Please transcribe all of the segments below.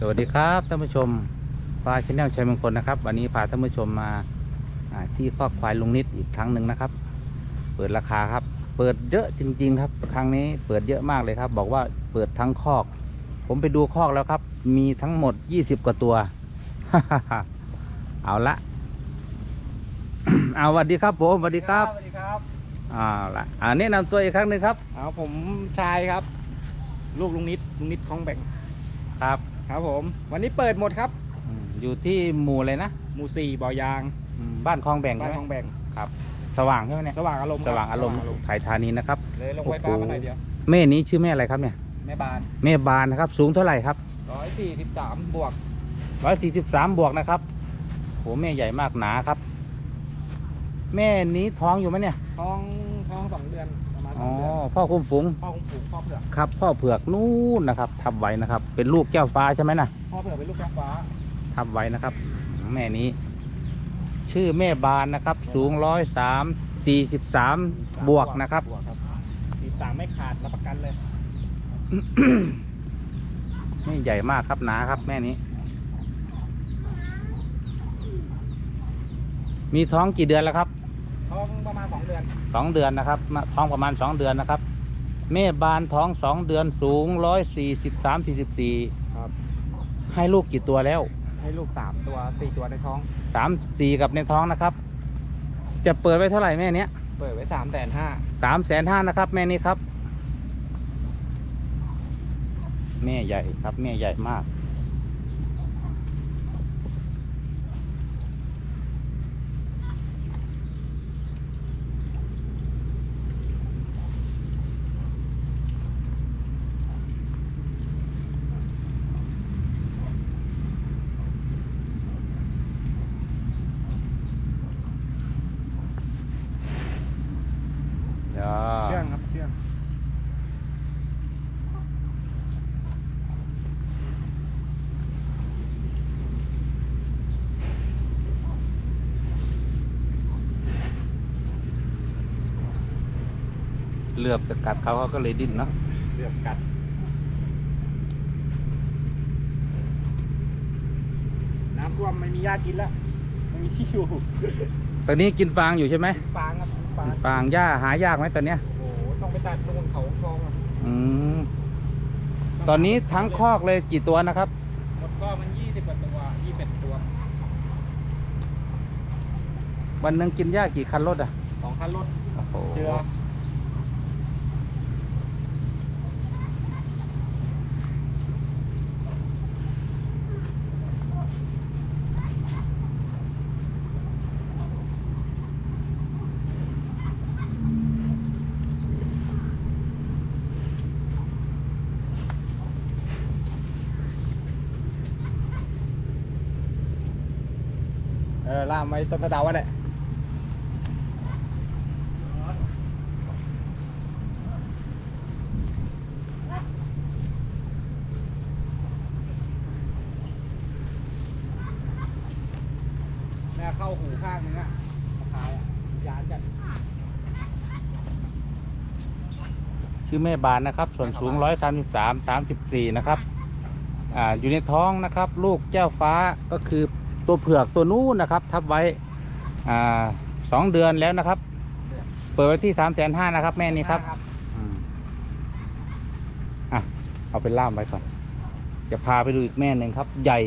สวัสดีครับท่านผู้ชมฟ้าชแนลชัยมงคลนะครับ วันนี้พาท่านผู้ชมมาอ่าที่คอกควายลุงนิดอีกครั้งหนึ่งนะครับ เปิดราคาครับ เปิดเยอะจริง ๆ ครับ ครั้งนี้เปิดเยอะมากเลยครับ บอกว่าเปิดทั้งคอก ผมไปดูคอกแล้วครับ มีทั้งหมด20กว่าตัว เอาละเอาสวัสดีครับผมสวัสดีครับสวัสดีครับเอาละอ่าแนะนำตัวอีกครั้งหนึ่งครับเอาผมชายครับ ลูกลุงนิดลุงนิดคลองแบ่งครับ ครับผม วันนี้เปิดหมดครับ อืมอยู่ที่หมู่เลยนะหมู่สี่บ่อยางอืมบ้านคลองแบ่งบ้าใช่นไหมคลองแบ่งครับสว่างใช่ไหมเนี่ยสว่างอารมณ์คสบว่างอารมณ์ไทยธานีนะครับ เลยลงไฟฟ้ามาหน่อยเดียวแม่นี้ชื่อแม่อะไรครับเนี่ยแม่บานแม่บานนะครับ สูงเท่าไหร่ครับ ร้อยสี่สิบสามบวกร้อยสี่สิบสามบวกนะครับโหแม่ใหญ่มากหนาครับ แม่นี้ท้องอยู่ไหมเนี่ย ท้องท้องสองเดือนประมาณส อ๋อองเดือนพ่อคุ้มฝูงพ่อคงปลูกพ่อเผือกครับพ่อเผือกนู่นนะครับทับไว้นะครับ เป็นลูกแก้วฟ้าใช่ไหมนะพ่อเผือกเป็นลูกแก้วฟ้าทับไว้นะครับ แม่นี้ ชื่อแม่บานนะครับ สูงร้อยสามสี่สิบสามบวกนะครับบวกครับสี่สามไม่ขาดรับประกันเลยแม่ใหญ่มากครับหนาครับแม่นี้ มีท้องกี่เดือนแล้วครับ ท้องประมาณสองเดือนสองเดือนนะครับมาท้องประมาณสองเดือนนะครับแม่บานท้องสองเดือนสูงร้อยสี่สิบสามสี่สิบสี่ครับ ให้ลูกกี่ตัวแล้ว ให้ลูกสามตัวสี่ตัวในท้องสามสี่กับในท้องนะครับ จะเปิดไว้เท่าไหร่แม่เนี้ยเปิดไว้สามแสนห้าสามแสนห้านะครับ แม่นี้ครับ แม่ใหญ่ครับ แม่ใหญ่มาก เดี๋ยวเชื่องครับเชื่องเหลือบจะกัดเขาเขาก็เลยดิ้นเนาะเลือกกัดน้ำท่วมไม่มีหญ้ากินแล้วไม่มีที่อยู่ตอนนี้กินฟางอยู่ใช่ไหม ฟางครับ ฟางฟางหญ้าหายากไหมตอนเนี้ยโอ้โหต้องไปตัดตรงเขาคลองอะอืมตอนนี้ทั้งคอกเลยกี่ตัวนะครับ หมดก็มันยี่สิบกว่าตัวยี่สิบตัววันหนึ่งกินหญ้ากี่คันรถอะสองคันรถโอ้โหเจือ เออล่ามไว้ต้นสะเดาไว้แหละแม่เข้าหูข้างนึงอะมาขายอะยานจัดชื่อแม่บานนะครับ ส่วนสูงร้อยสามสิบสามสามสิบสี่นะครับ อ่า อยู่ในท้องนะครับ ลูกแก้วฟ้าก็คือ ตัวเผือกตัวนู้นนะครับ ทับไว้อ่าสองเดือนแล้วนะครับ เปิดไว้ที่สามแสนห้านะครับ แม่นี้ครับอืมอะเอาไปล่ามไว้ก่อน จะพาไปดูอีกแม่หนึ่งครับ ใหญ่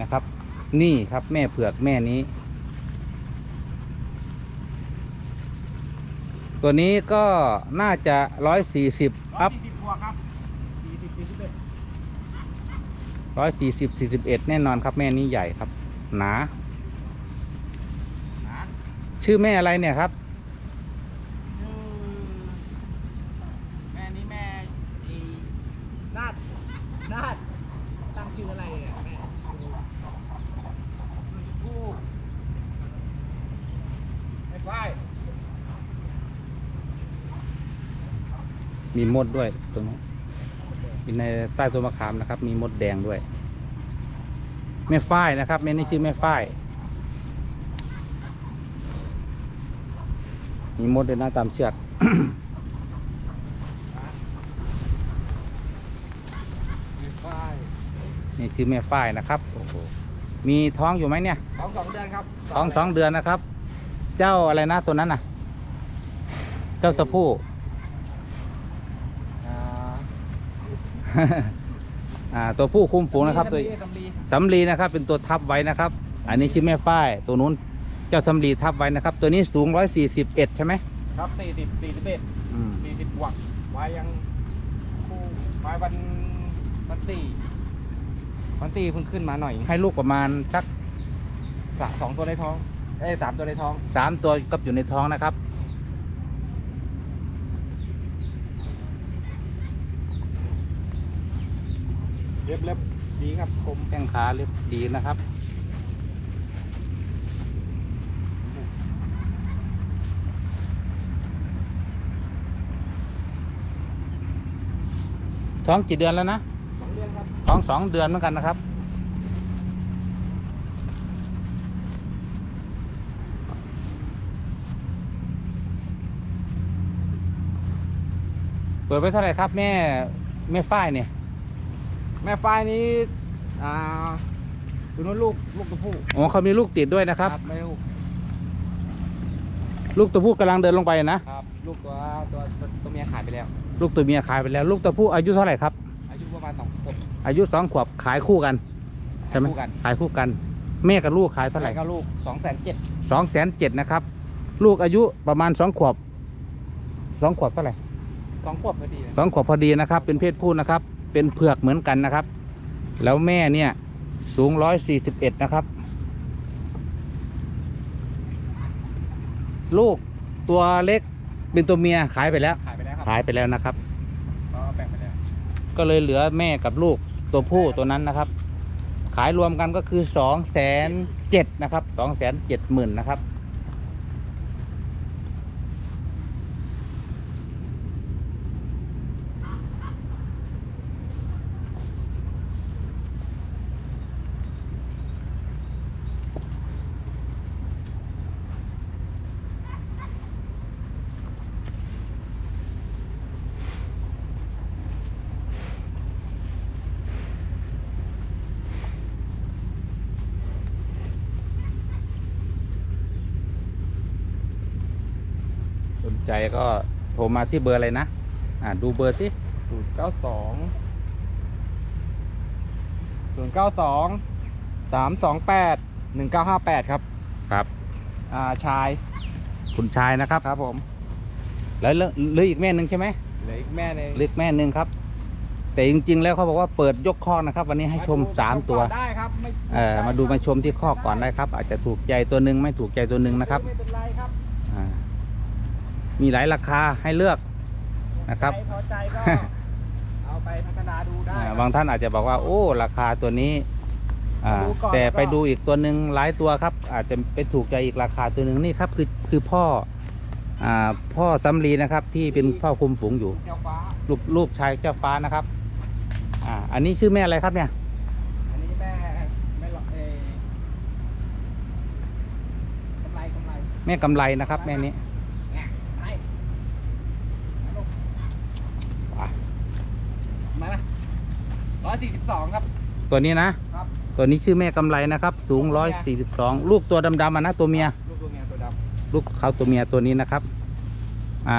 นะครับ นี่ครับแม่เผือกแม่นี้ ตัวนี้ก็น่าจะร้อยสี่สิบร้ออัยพสี่สิบตัวครับสี่สิบสี่สิบเอ็ดร้อยสี่สิบสี่สิบเอ็ดแน่นอนครับแม่นี้ใหญ่ครับ หนานะชื่อแม่อะไรเนี่ยครับชื่อแม่นี้แม่ไอ้นาดนาดตั้งชื่ออะไรอะแม่ผู้ไอ้ฝ้ายมีมดด้วยตรงนี้นในใต้ต้นมะขามนะครับ มีมดแดงด้วย แม่ฝ้ายนะครับแม่นี่ชื่อแม่ฝ้ายมีมดด้วยนะตามเชือกไอ้ฝ้ายนี่ชื่อแม่ฝ้ายนะครับโอ้โหมีท้องอยู่ไหมเนี่ย ท้องสองเดือนครับท้องสองเดือนนะครับ เจ้าอะไรนะตัวนั้นน่ะ เจ้าตะผู้ อ่าอ่าตัวผู้คุมฝูงนะครับตัวสำลีสำลีนะครับเป็นตัวทับไว้นะครับ อันนี้ชื่อแม่ฝ้ายตัวนู้นเจ้าสำลีทับไว้นะครับ ตัวนี้สูงร้อยสี่สิบเอ็ดใช่ไหมครับสี่สิบสี่สิบเอ็ดอืมสี่สิบวักไว้ยังคู่ไว้วันวันสี่วันสี่เพิ่งขึ้นมาหน่อย ให้ลูกประมาณสักสะสองตัวในท้องเอ้ยสามตัวในท้องสามตัวกับอยู่ในท้องนะครับ เล็บเล็บดีครับคมแข้งขาเรียบดีนะครับท้องกี่เดือนแล้วนะสองเดือนครับท้องสองเดือนเหมือนกันนะครับ เปิดไปเท่าไหร่ครับแม่แม่ฝ้ายเนี่ย แม่ฝ้ายนี้อ่าดูนู้นลูกลูกตัวผู้อ๋อเขามีลูกติดด้วยนะครับ ไม่ลูกลูกตัวผู้กำลังเดินลงไปนะ ครับ ลูกตัวตัวตัวตัวเมียขายไปแล้ว ลูกตัวเมียขายไปแล้ว ลูกตัวผู้อายุเท่าไหร่ครับ อายุประมาณสองขวบอายุสองขวบขายคู่กันใช่ไหมคู่กันขายคู่กัน แม่กับลูกขายเท่าไหร่ก็ลูกสองแสนเจ็ดสองแสนเจ็ดนะครับ ลูกอายุประมาณสองขวบสองขวบเท่าไหร่สองขวบพอดีเลยสองขวบพอดีนะครับ เป็นเพศผู้นะครับ เป็นเผือกเหมือนกันนะครับ แล้วแม่เนี่ยสูงร้อยสี่สิบเอ็ดนะครับ ลูกตัวเล็กเป็นตัวเมียขายไปแล้ว ขายไปแล้วครับขายไปแล้วนะครับ ก็แบ่งไปแล้วก็เลยเหลือแม่กับลูกตัวผู้ตัวนั้นนะครับ ขายรวมกันก็คือสองแสนเจ็ดนะครับสองแสนเจ็ดหมื่นนะครับ ใจก็โทรมาที่เบอร์อะไรนะ อ่าดูเบอร์สิศูนย์เก้าสองศูนย์เก้าสองสามสองแปดหนึ่งเก้าห้าแปดครับ ครับ อ่าชายคุณชายนะครับ ครับผมแล้วเหลือเหลืออีกแม่หนึ่งใช่ไหมเหลืออีกแม่หนึงเหลืออีกแม่หนึ่งครับ แต่จริง ๆ แล้วเขาบอกว่าเปิดยกคอกนะครับ วันนี้ให้ชมสามตัว ได้ครับไม่เอ่อมาดูมาชมที่คอกก่อนได้ครับ อาจจะถูกใจตัวหนึ่งไม่ถูกใจตัวหนึ่งนะครับ ไม่เป็นไรครับอ่า มีหลายราคาให้เลือกนะครับใครพอใจก็เอาไปพัฒนาดูได้อ่าครับบางท่านอาจจะบอกว่า โอ้ ราคาตัวนี้อ่าดูก่อนแต่แล้วก็ไปดูอีกตัวหนึ่งหลายตัวครับ อาจจะไปถูกใจอีกราคาตัวหนึ่งนี่ครับคือคือพ่ออ่าพ่อสำลีนะครับ ที่เป็นพ่อคุมฝูงอยู่เจ้าฟ้าลูกลูกชายเจ้าฟ้านะครับอ่าอันนี้ชื่อแม่อะไรครับเนี่ยอันนี้แม่แม่หลอกเอกำไรกำไรแม่กำไรนะครับ แม่นี้ แง่ไปมาลูก อะ มาละ ร้อยสี่สิบสองครับ ตัวนี้นะ ครับ ตัวนี้ชื่อแม่กำไรนะครับ สูงร้อยสี่สิบสองลูกตัวดำๆอะนะตัวเมีย ลูกตัวเมียตัวดลูกเขาตัวเมียตัวนี้นะครับ อ่า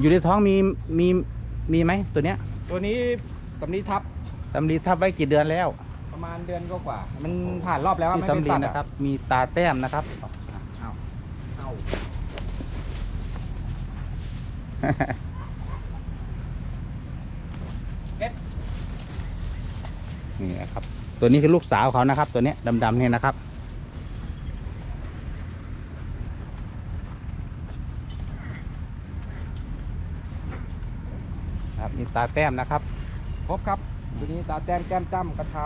อยู่ในท้องมีมีมีไหมตัวเนี้ยำตัวนี้ตำนี้ทับสำลีทับไว้กี่เดือนแล้วประมาณเดือนก็กว่ามันผ่านรอบแล้วอะที่ไม่เป็นสำลีสัตว์นะครับ มีตาแต้มนะครับ เอาเอา เอ็ด นี่นะครับ ตัวนี้คือลูกสาวเขานะครับ ตัวเนี้ยดำๆเนี่ยนะครับ ครับมีตาแต้มนะครับครบครับทีนี้ตาแต้มแก้มจ้ำกระท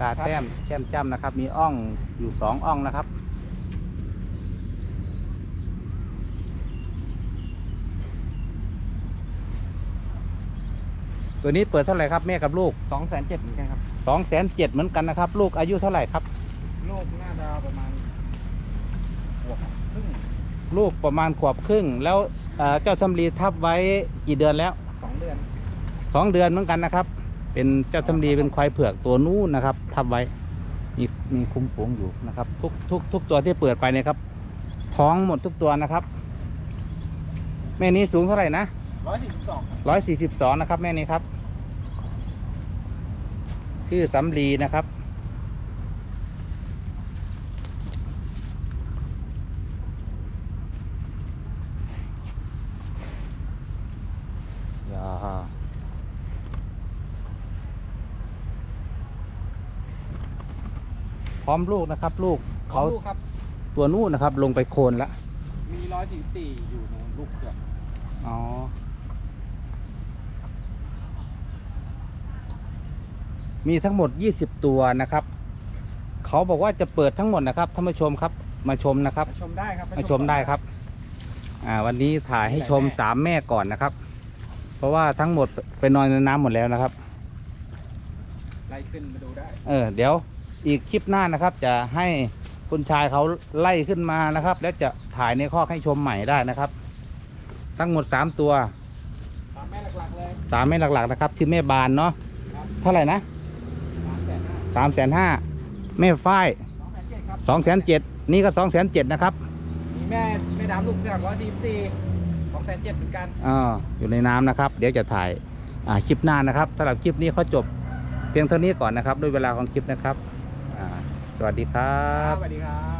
ตาแต้มแก้มจ้ำนะครับ มีอ่องอยู่สองอ่องนะครับตัวนี้เปิดเท่าไหร่ครับแม่กับลูกำสองแสนเจ็ดเหมือนกันครับ สองแสนเจ็ดเหมือนกันนะครับ ลูกอายุเท่าไหร่ครับ ลูกหน้าดาวประมาณขวบครึ่งลูกประมาณขวบครึ่ง แล้วเอ่อเจ้าสำลีทับไว้กี่เดือนแล้วสองเดือนสองเดือนเหมือนกันนะครับ เป็นเจ้าทำรีเป็นควายเผือกตัวนู้นนะครับ ทับไว้ มีมีคุ้มฝูงอยู่นะครับ ทุกทุกทุกตัวที่เปิดไปเนี่ยครับ ท้องหมดทุกตัวนะครับ แม่นี้สูงเท่าไหร่นะร้อยสี่สิบสองร้อยสี่สิบสองนะครับ แม่นี้ครับ ชื่อสำลีนะครับอย่าพร้อมลูกนะครับ ลูกเขาลูกครับ ตัวนู้นนะครับ ลงไปโคนละ มีร้อยสี่สี่อยู่ในลูกเผือกอ๋อ มีทั้งหมด 20 ตัวนะครับ เขาบอกว่าจะเปิดทั้งหมดนะครับท่านผู้ชมครับ มาชมนะครับ มาชมได้ครับมาชมได้ครับ อ่า วันนี้ถ่ายให้ชมสามแม่ก่อนนะครับ เพราะว่าทั้งหมดไปนอนในน้ำหมดแล้วนะครับ ไล่ขึ้นมาดูได้ เออ เดี๋ยวอีกคลิปหน้านะครับ จะให้คุณชายเขาไล่ขึ้นมานะครับ แล้วจะถ่ายในข้อกให้ชมใหม่ได้นะครับ ทั้งหมดสามตัวตามแม่หลักๆเลยสามแม่หลักๆนะครับชื่อแม่บานเนาะครับเท่าไหร่นะสามแสนห้าสามแสนห้าแม่ฝ้ายสองแสนเจ็ดครับสองแสนเจ็ดนี่ก็สองแสนเจ็ดนะครับมีแม่แม่ดำลูกเผือกร้อยสี่สี่สองแสนเจ็ดเหมือนกันอ่าอยู่ในน้ำนะครับ เดี๋ยวจะถ่ายอ่าคลิปหน้านะครับสำหรับคลิปนี้เขาจบเพียงเท่านี้ก่อนนะครับ ด้วยเวลาของคลิปนะครับอ่าสวัสดีครับ สวัสดีครับ